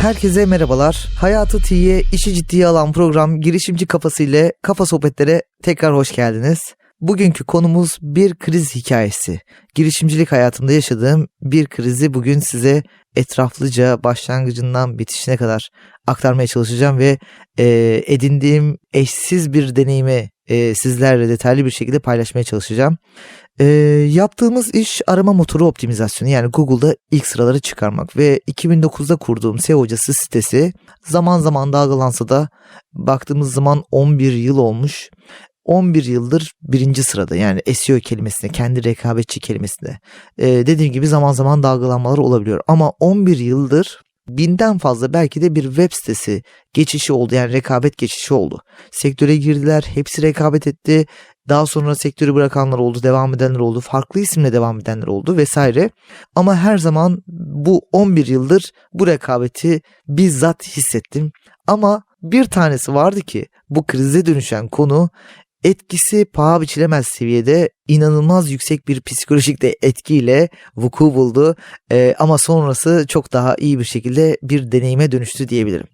Herkese merhabalar. Hayatı tiye, işi ciddiye alan program girişimci kafası ile Kafa Sohbetlere tekrar hoş geldiniz. Bugünkü konumuz bir kriz hikayesi. Girişimcilik hayatımda yaşadığım bir krizi bugün size etraflıca başlangıcından bitişine kadar aktarmaya çalışacağım ve e, edindiğim eşsiz bir deneyimi e, sizlerle detaylı bir şekilde paylaşmaya çalışacağım. E, yaptığımız iş arama motoru optimizasyonu yani Google'da ilk sıraları çıkarmak ve 2009'da kurduğum SEO hocası sitesi zaman zaman dalgalansa da baktığımız zaman 11 yıl olmuş. 11 yıldır birinci sırada yani SEO kelimesine kendi rekabetçi kelimesine ee, dediğim gibi zaman zaman dalgalanmalar olabiliyor ama 11 yıldır binden fazla belki de bir web sitesi geçişi oldu yani rekabet geçişi oldu. Sektöre girdiler hepsi rekabet etti daha sonra sektörü bırakanlar oldu devam edenler oldu farklı isimle devam edenler oldu vesaire. Ama her zaman bu 11 yıldır bu rekabeti bizzat hissettim. Ama bir tanesi vardı ki bu krize dönüşen konu etkisi paha biçilemez seviyede inanılmaz yüksek bir psikolojik de etkiyle vuku buldu. Ee, ama sonrası çok daha iyi bir şekilde bir deneyime dönüştü diyebilirim.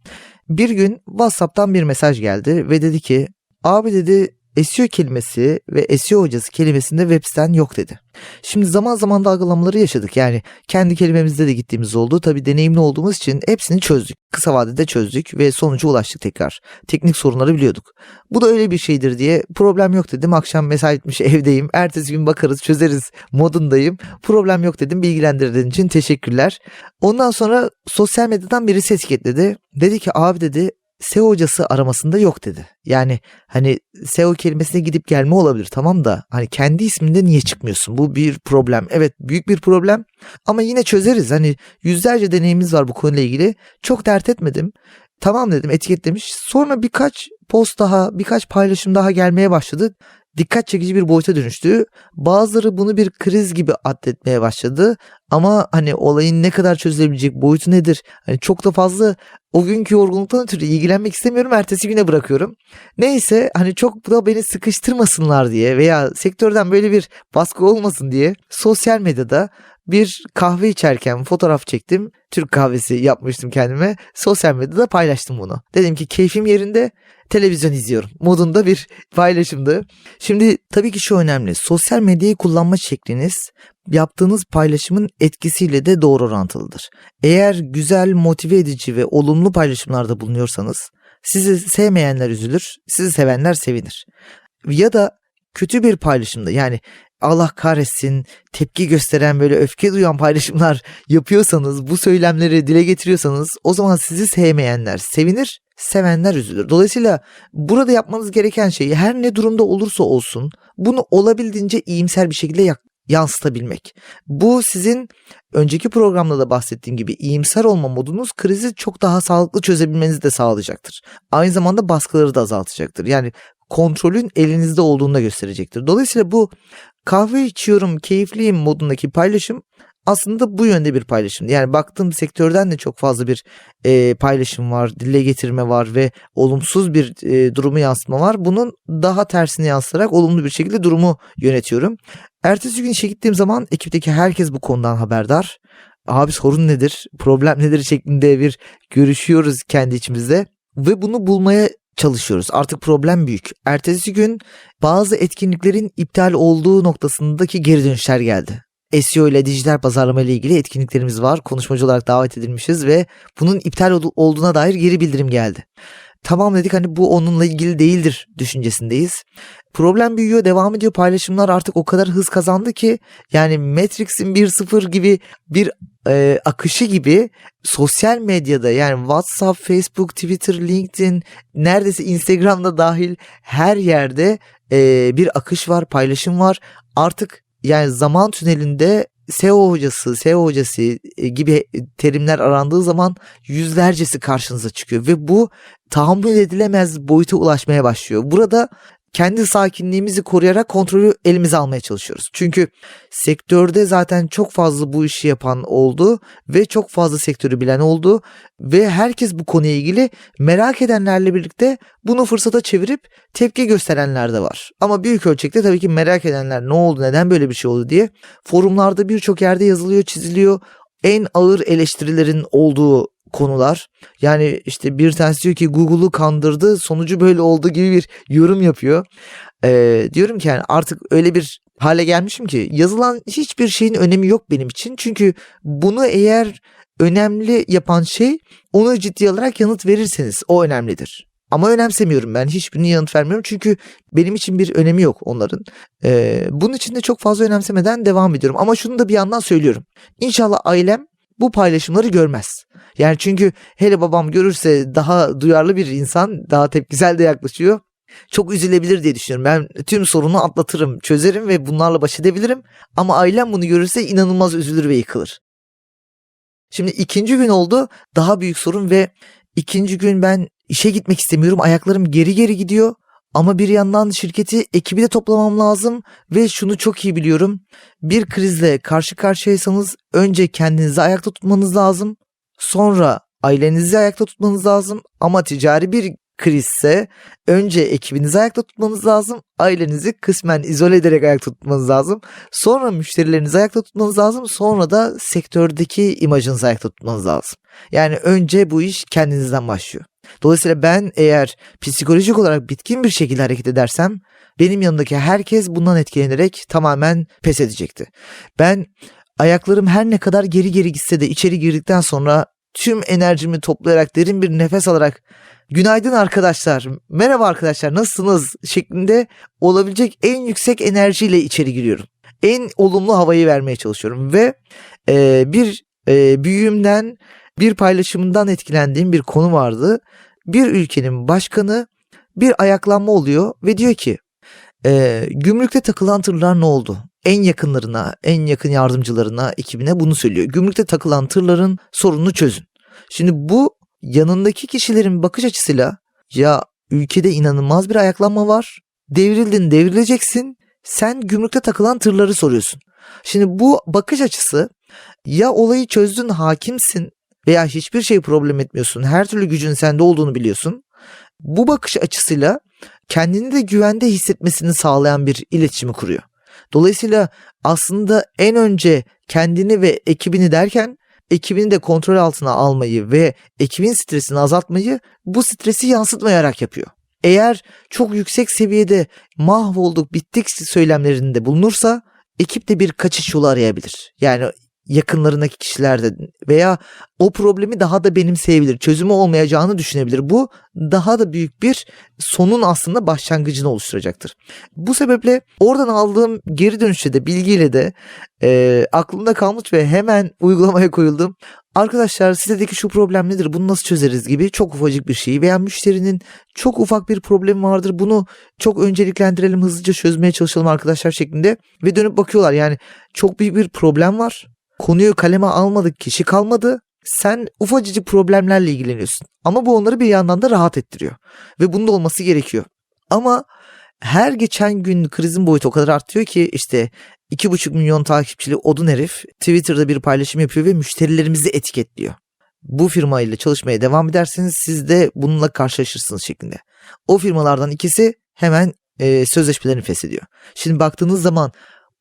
Bir gün WhatsApp'tan bir mesaj geldi ve dedi ki abi dedi SEO kelimesi ve SEO hocası kelimesinde web siten yok dedi. Şimdi zaman zaman dalgalanmaları yaşadık. Yani kendi kelimemizde de gittiğimiz oldu. Tabii deneyimli olduğumuz için hepsini çözdük. Kısa vadede çözdük ve sonuca ulaştık tekrar. Teknik sorunları biliyorduk. Bu da öyle bir şeydir diye problem yok dedim. Akşam mesai etmiş evdeyim. Ertesi gün bakarız çözeriz modundayım. Problem yok dedim. Bilgilendirdiğin için teşekkürler. Ondan sonra sosyal medyadan birisi etiketledi. Dedi ki abi dedi SEO hocası aramasında yok dedi. Yani hani SEO kelimesine gidip gelme olabilir tamam da hani kendi isminde niye çıkmıyorsun? Bu bir problem. Evet büyük bir problem ama yine çözeriz. Hani yüzlerce deneyimimiz var bu konuyla ilgili. Çok dert etmedim. Tamam dedim etiketlemiş. Sonra birkaç post daha birkaç paylaşım daha gelmeye başladı dikkat çekici bir boyuta dönüştü. Bazıları bunu bir kriz gibi adletmeye başladı. Ama hani olayın ne kadar çözülebilecek boyutu nedir? Hani çok da fazla o günkü yorgunluktan ötürü ilgilenmek istemiyorum. Ertesi güne bırakıyorum. Neyse hani çok da beni sıkıştırmasınlar diye veya sektörden böyle bir baskı olmasın diye sosyal medyada bir kahve içerken fotoğraf çektim. Türk kahvesi yapmıştım kendime. Sosyal medyada paylaştım bunu. Dedim ki keyfim yerinde televizyon izliyorum modunda bir paylaşımdı. Şimdi tabii ki şu önemli. Sosyal medyayı kullanma şekliniz yaptığınız paylaşımın etkisiyle de doğru orantılıdır. Eğer güzel, motive edici ve olumlu paylaşımlarda bulunuyorsanız sizi sevmeyenler üzülür, sizi sevenler sevinir. Ya da kötü bir paylaşımda yani Allah kahretsin tepki gösteren böyle öfke duyan paylaşımlar yapıyorsanız bu söylemleri dile getiriyorsanız o zaman sizi sevmeyenler sevinir sevenler üzülür. Dolayısıyla burada yapmanız gereken şey her ne durumda olursa olsun bunu olabildiğince iyimser bir şekilde yansıtabilmek. Bu sizin önceki programda da bahsettiğim gibi iyimser olma modunuz krizi çok daha sağlıklı çözebilmenizi de sağlayacaktır. Aynı zamanda baskıları da azaltacaktır. Yani kontrolün elinizde olduğunu da gösterecektir. Dolayısıyla bu kahve içiyorum, keyifliyim modundaki paylaşım aslında bu yönde bir paylaşım. Yani baktığım sektörden de çok fazla bir e, paylaşım var, dile getirme var ve olumsuz bir e, durumu yansıtma var. Bunun daha tersini yansıtarak olumlu bir şekilde durumu yönetiyorum. Ertesi gün işe gittiğim zaman ekipteki herkes bu konudan haberdar. Abi sorun nedir, problem nedir şeklinde bir görüşüyoruz kendi içimizde ve bunu bulmaya çalışıyoruz. Artık problem büyük. Ertesi gün bazı etkinliklerin iptal olduğu noktasındaki geri dönüşler geldi. SEO ile dijital pazarlama ile ilgili etkinliklerimiz var. Konuşmacı olarak davet edilmişiz ve bunun iptal olduğuna dair geri bildirim geldi. Tamam dedik hani bu onunla ilgili değildir düşüncesindeyiz. Problem büyüyor, devam ediyor. Paylaşımlar artık o kadar hız kazandı ki yani Matrix'in 1.0 gibi bir e, akışı gibi sosyal medyada yani WhatsApp, Facebook, Twitter, LinkedIn, neredeyse Instagram'da dahil her yerde e, bir akış var, paylaşım var. Artık yani zaman tünelinde SEO hocası, SEO hocası e, gibi terimler arandığı zaman yüzlercesi karşınıza çıkıyor ve bu tahammül edilemez boyuta ulaşmaya başlıyor. Burada kendi sakinliğimizi koruyarak kontrolü elimize almaya çalışıyoruz. Çünkü sektörde zaten çok fazla bu işi yapan oldu ve çok fazla sektörü bilen oldu ve herkes bu konuya ilgili merak edenlerle birlikte bunu fırsata çevirip tepki gösterenler de var. Ama büyük ölçekte tabii ki merak edenler ne oldu, neden böyle bir şey oldu diye forumlarda birçok yerde yazılıyor, çiziliyor en ağır eleştirilerin olduğu konular. Yani işte bir tanesi diyor ki Google'u kandırdı sonucu böyle oldu gibi bir yorum yapıyor. Ee, diyorum ki yani artık öyle bir hale gelmişim ki yazılan hiçbir şeyin önemi yok benim için. Çünkü bunu eğer önemli yapan şey onu ciddi alarak yanıt verirseniz o önemlidir. Ama önemsemiyorum ben hiçbirini yanıt vermiyorum çünkü benim için bir önemi yok onların. Ee, bunun için de çok fazla önemsemeden devam ediyorum. Ama şunu da bir yandan söylüyorum. İnşallah ailem bu paylaşımları görmez. Yani çünkü hele babam görürse daha duyarlı bir insan, daha tepkisel de yaklaşıyor. Çok üzülebilir diye düşünüyorum. Ben tüm sorunu atlatırım, çözerim ve bunlarla baş edebilirim. Ama ailem bunu görürse inanılmaz üzülür ve yıkılır. Şimdi ikinci gün oldu. Daha büyük sorun ve ikinci gün ben işe gitmek istemiyorum. Ayaklarım geri geri gidiyor. Ama bir yandan şirketi ekibi de toplamam lazım ve şunu çok iyi biliyorum. Bir krizle karşı karşıyaysanız önce kendinizi ayakta tutmanız lazım. Sonra ailenizi ayakta tutmanız lazım ama ticari bir krizse önce ekibinizi ayakta tutmanız lazım. Ailenizi kısmen izole ederek ayakta tutmanız lazım. Sonra müşterilerinizi ayakta tutmanız lazım. Sonra da sektördeki imajınızı ayakta tutmanız lazım. Yani önce bu iş kendinizden başlıyor. Dolayısıyla ben eğer psikolojik olarak bitkin bir şekilde hareket edersem benim yanımdaki herkes bundan etkilenerek tamamen pes edecekti. Ben ayaklarım her ne kadar geri geri gitse de içeri girdikten sonra tüm enerjimi toplayarak derin bir nefes alarak günaydın arkadaşlar, merhaba arkadaşlar nasılsınız şeklinde olabilecek en yüksek enerjiyle içeri giriyorum. En olumlu havayı vermeye çalışıyorum ve e, bir e, büyüğümden bir paylaşımından etkilendiğim bir konu vardı. Bir ülkenin başkanı bir ayaklanma oluyor ve diyor ki e, gümrükte takılan tırlar ne oldu? En yakınlarına, en yakın yardımcılarına, ekibine bunu söylüyor. Gümrükte takılan tırların sorununu çözün. Şimdi bu yanındaki kişilerin bakış açısıyla ya ülkede inanılmaz bir ayaklanma var. Devrildin devrileceksin. Sen gümrükte takılan tırları soruyorsun. Şimdi bu bakış açısı ya olayı çözdün hakimsin veya hiçbir şey problem etmiyorsun. Her türlü gücün sende olduğunu biliyorsun. Bu bakış açısıyla kendini de güvende hissetmesini sağlayan bir iletişimi kuruyor. Dolayısıyla aslında en önce kendini ve ekibini derken ekibini de kontrol altına almayı ve ekibin stresini azaltmayı bu stresi yansıtmayarak yapıyor. Eğer çok yüksek seviyede mahvolduk bittik söylemlerinde bulunursa ekip de bir kaçış yolu arayabilir. Yani yakınlarındaki kişilerde veya o problemi daha da benimseyebilir. Çözümü olmayacağını düşünebilir. Bu daha da büyük bir sonun aslında başlangıcını oluşturacaktır. Bu sebeple oradan aldığım geri dönüşte de bilgiyle de e, aklımda kalmış ve hemen uygulamaya koyuldum. Arkadaşlar sizdeki şu problem nedir bunu nasıl çözeriz gibi çok ufacık bir şey veya müşterinin çok ufak bir problemi vardır bunu çok önceliklendirelim hızlıca çözmeye çalışalım arkadaşlar şeklinde ve dönüp bakıyorlar yani çok büyük bir problem var Konuyu kaleme almadık kişi kalmadı. Sen ufacıcık problemlerle ilgileniyorsun. Ama bu onları bir yandan da rahat ettiriyor. Ve bunun da olması gerekiyor. Ama her geçen gün krizin boyutu o kadar artıyor ki işte 2,5 milyon takipçili odun herif Twitter'da bir paylaşım yapıyor ve müşterilerimizi etiketliyor. Bu firma ile çalışmaya devam ederseniz siz de bununla karşılaşırsınız şeklinde. O firmalardan ikisi hemen e, sözleşmelerini feshediyor. Şimdi baktığınız zaman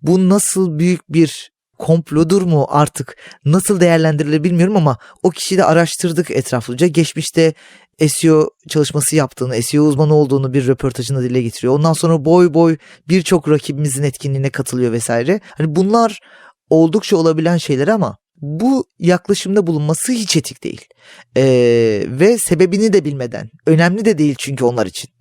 bu nasıl büyük bir komplodur mu artık nasıl değerlendirilir bilmiyorum ama o kişiyi de araştırdık etraflıca. Geçmişte SEO çalışması yaptığını, SEO uzmanı olduğunu bir röportajında dile getiriyor. Ondan sonra boy boy birçok rakibimizin etkinliğine katılıyor vesaire. Hani bunlar oldukça olabilen şeyler ama bu yaklaşımda bulunması hiç etik değil. Ee, ve sebebini de bilmeden. Önemli de değil çünkü onlar için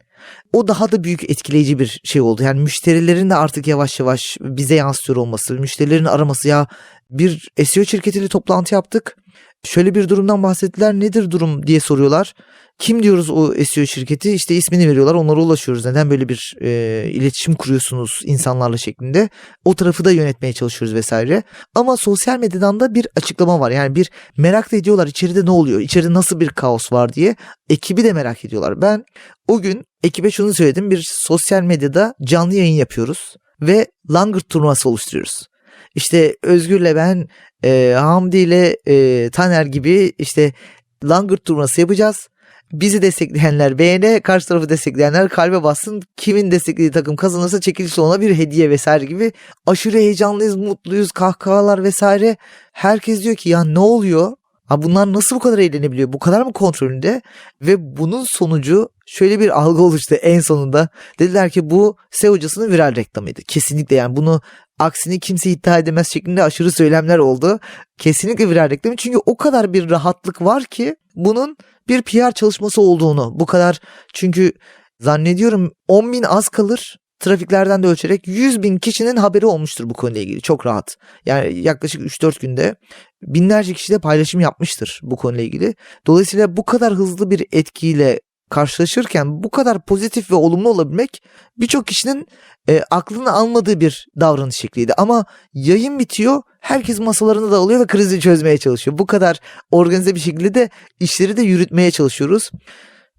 o daha da büyük etkileyici bir şey oldu. Yani müşterilerin de artık yavaş yavaş bize yansıtıyor olması, müşterilerin araması ya bir SEO şirketiyle toplantı yaptık. Şöyle bir durumdan bahsettiler nedir durum diye soruyorlar. Kim diyoruz o SEO şirketi? İşte ismini veriyorlar. Onlara ulaşıyoruz. Neden böyle bir e, iletişim kuruyorsunuz insanlarla şeklinde? O tarafı da yönetmeye çalışıyoruz vesaire. Ama sosyal medyadan da bir açıklama var. Yani bir merak da ediyorlar içeride ne oluyor? İçeride nasıl bir kaos var diye. Ekibi de merak ediyorlar. Ben o gün ekibe şunu söyledim. Bir sosyal medyada canlı yayın yapıyoruz ve langırt turnuvası oluşturuyoruz. İşte Özgür'le ben e, Hamdi ile e, Taner gibi işte langırt turnuvası yapacağız. Bizi destekleyenler beğene, karşı tarafı destekleyenler kalbe bassın. Kimin desteklediği takım kazanırsa çekilişle ona bir hediye vesaire gibi. Aşırı heyecanlıyız, mutluyuz, kahkahalar vesaire. Herkes diyor ki ya ne oluyor? Ha bunlar nasıl bu kadar eğlenebiliyor? Bu kadar mı kontrolünde? Ve bunun sonucu şöyle bir algı oluştu en sonunda. Dediler ki bu S hocasının viral reklamıydı. Kesinlikle yani bunu aksini kimse iddia edemez şeklinde aşırı söylemler oldu. Kesinlikle viral reklamı çünkü o kadar bir rahatlık var ki bunun bir PR çalışması olduğunu bu kadar çünkü zannediyorum 10 bin az kalır trafiklerden de ölçerek 100 bin kişinin haberi olmuştur bu konuyla ilgili. Çok rahat. Yani yaklaşık 3-4 günde binlerce kişi de paylaşım yapmıştır bu konuyla ilgili. Dolayısıyla bu kadar hızlı bir etkiyle karşılaşırken bu kadar pozitif ve olumlu olabilmek birçok kişinin e, aklını almadığı bir davranış şekliydi. Ama yayın bitiyor, herkes masalarına dağılıyor ve krizi çözmeye çalışıyor. Bu kadar organize bir şekilde de işleri de yürütmeye çalışıyoruz.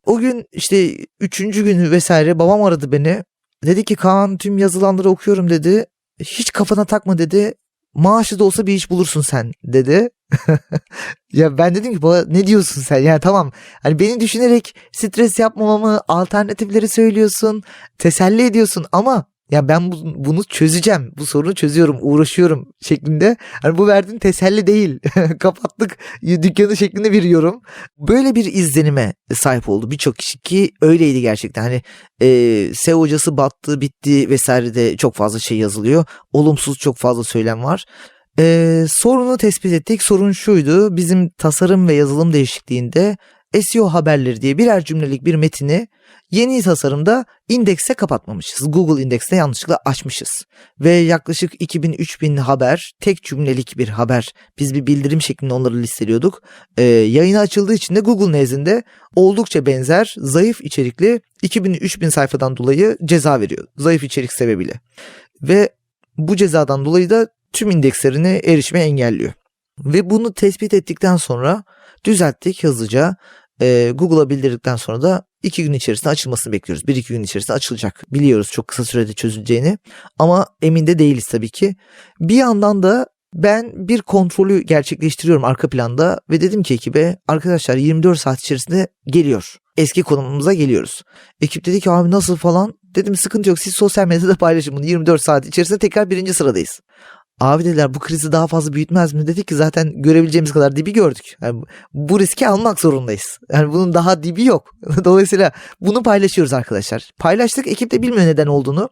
O gün işte üçüncü günü vesaire babam aradı beni. Dedi ki Kaan tüm yazılanları okuyorum dedi. Hiç kafana takma dedi. Maaşı da olsa bir iş bulursun sen dedi. ya ben dedim ki baba ne diyorsun sen? Yani tamam hani beni düşünerek stres yapmamamı alternatifleri söylüyorsun. Teselli ediyorsun ama ya ben bu, bunu çözeceğim. Bu sorunu çözüyorum, uğraşıyorum şeklinde. Hani bu verdiğin teselli değil. Kapattık dükkanı şeklinde bir yorum. Böyle bir izlenime sahip oldu birçok kişi ki öyleydi gerçekten. Hani e, SEO hocası battı, bitti vesaire de çok fazla şey yazılıyor. Olumsuz çok fazla söylem var. Ee, sorunu tespit ettik. Sorun şuydu. Bizim tasarım ve yazılım değişikliğinde SEO haberleri diye birer cümlelik bir metini yeni tasarımda indekse kapatmamışız. Google indekste yanlışlıkla açmışız. Ve yaklaşık 2000-3000 haber tek cümlelik bir haber. Biz bir bildirim şeklinde onları listeliyorduk. Ee, yayına açıldığı için de Google nezdinde oldukça benzer zayıf içerikli 2000-3000 sayfadan dolayı ceza veriyor. Zayıf içerik sebebiyle. Ve bu cezadan dolayı da tüm indekslerine erişime engelliyor. Ve bunu tespit ettikten sonra düzelttik hızlıca. Ee, Google'a bildirdikten sonra da iki gün içerisinde açılmasını bekliyoruz. Bir iki gün içerisinde açılacak. Biliyoruz çok kısa sürede çözüleceğini ama emin de değiliz tabii ki. Bir yandan da ben bir kontrolü gerçekleştiriyorum arka planda ve dedim ki ekibe arkadaşlar 24 saat içerisinde geliyor. Eski konumumuza geliyoruz. Ekip dedi ki abi nasıl falan. Dedim sıkıntı yok siz sosyal medyada paylaşın bunu 24 saat içerisinde tekrar birinci sıradayız. Abi dediler bu krizi daha fazla büyütmez mi? Dedik ki zaten görebileceğimiz kadar dibi gördük. Yani bu riski almak zorundayız. Yani bunun daha dibi yok. Dolayısıyla bunu paylaşıyoruz arkadaşlar. Paylaştık ekip de bilmiyor neden olduğunu.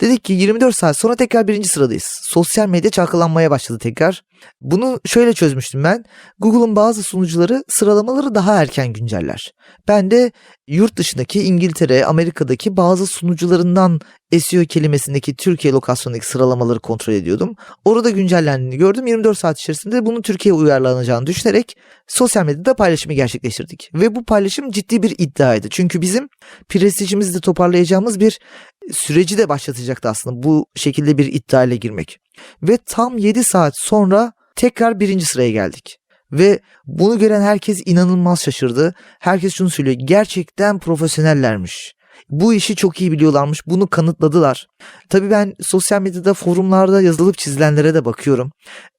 Dedik ki 24 saat sonra tekrar birinci sıradayız. Sosyal medya çalkalanmaya başladı tekrar. Bunu şöyle çözmüştüm ben. Google'un bazı sunucuları sıralamaları daha erken günceller. Ben de yurt dışındaki İngiltere, Amerika'daki bazı sunucularından SEO kelimesindeki Türkiye lokasyonundaki sıralamaları kontrol ediyordum. Orada güncellendiğini gördüm. 24 saat içerisinde bunu Türkiye'ye uyarlanacağını düşünerek sosyal medyada paylaşımı gerçekleştirdik. Ve bu paylaşım ciddi bir iddiaydı. Çünkü bizim prestijimizi de toparlayacağımız bir süreci de başlatacaktı aslında bu şekilde bir iddia ile girmek. Ve tam 7 saat sonra tekrar birinci sıraya geldik. Ve bunu gören herkes inanılmaz şaşırdı. Herkes şunu söylüyor. Gerçekten profesyonellermiş. Bu işi çok iyi biliyorlarmış. Bunu kanıtladılar. Tabii ben sosyal medyada forumlarda yazılıp çizilenlere de bakıyorum.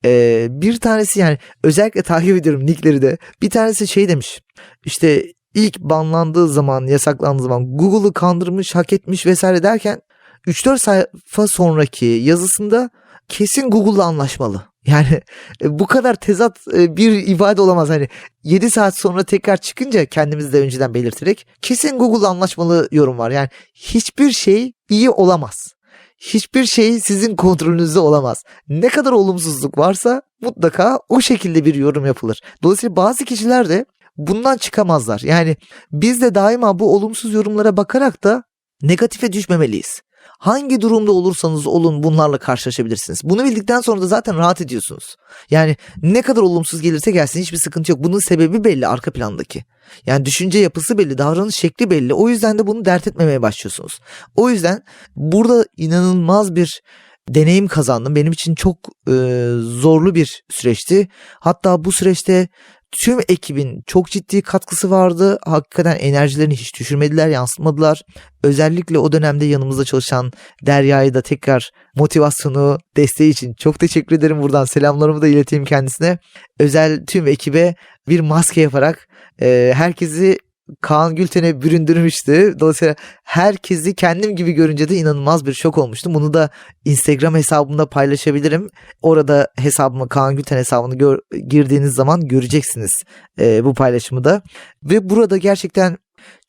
Ee, bir tanesi yani özellikle takip ediyorum nickleri de. Bir tanesi şey demiş. İşte ilk banlandığı zaman, yasaklandığı zaman Google'ı kandırmış, hak etmiş vesaire derken 3-4 sayfa sonraki yazısında kesin Google'la anlaşmalı. Yani e, bu kadar tezat e, bir ifade olamaz. Hani 7 saat sonra tekrar çıkınca kendimizi de önceden belirterek kesin Google anlaşmalı yorum var. Yani hiçbir şey iyi olamaz. Hiçbir şey sizin kontrolünüzde olamaz. Ne kadar olumsuzluk varsa mutlaka o şekilde bir yorum yapılır. Dolayısıyla bazı kişiler de bundan çıkamazlar. Yani biz de daima bu olumsuz yorumlara bakarak da negatife düşmemeliyiz. Hangi durumda olursanız olun bunlarla karşılaşabilirsiniz. Bunu bildikten sonra da zaten rahat ediyorsunuz. Yani ne kadar olumsuz gelirse gelsin hiçbir sıkıntı yok. Bunun sebebi belli arka plandaki. Yani düşünce yapısı belli, davranış şekli belli. O yüzden de bunu dert etmemeye başlıyorsunuz. O yüzden burada inanılmaz bir deneyim kazandım. Benim için çok e, zorlu bir süreçti. Hatta bu süreçte tüm ekibin çok ciddi katkısı vardı. Hakikaten enerjilerini hiç düşürmediler, yansıtmadılar. Özellikle o dönemde yanımızda çalışan Derya'yı da tekrar motivasyonu, desteği için çok teşekkür ederim. Buradan selamlarımı da ileteyim kendisine. Özel tüm ekibe bir maske yaparak e, herkesi Kaan Gülten'e büründürmüştü. Dolayısıyla herkesi kendim gibi görünce de inanılmaz bir şok olmuştum. Bunu da Instagram hesabımda paylaşabilirim. Orada hesabımı Kaan Gülten hesabını gör, girdiğiniz zaman göreceksiniz e, bu paylaşımı da. Ve burada gerçekten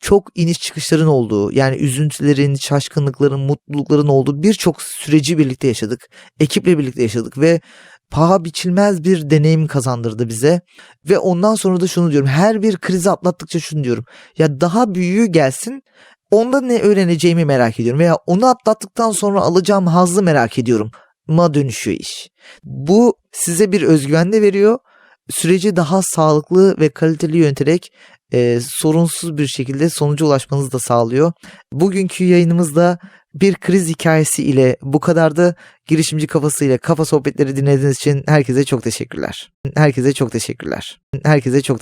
çok iniş çıkışların olduğu yani üzüntülerin, şaşkınlıkların, mutlulukların olduğu birçok süreci birlikte yaşadık. Ekiple birlikte yaşadık ve paha biçilmez bir deneyim kazandırdı bize. Ve ondan sonra da şunu diyorum. Her bir krizi atlattıkça şunu diyorum. Ya daha büyüğü gelsin onda ne öğreneceğimi merak ediyorum. Veya onu atlattıktan sonra alacağım hazzı merak ediyorum. Ma dönüşüyor iş. Bu size bir özgüven de veriyor. Süreci daha sağlıklı ve kaliteli yöneterek e, sorunsuz bir şekilde sonuca ulaşmanızı da sağlıyor. Bugünkü yayınımızda bir kriz hikayesi ile bu kadar da girişimci kafasıyla kafa sohbetleri dinlediğiniz için herkese çok teşekkürler. Herkese çok teşekkürler. Herkese çok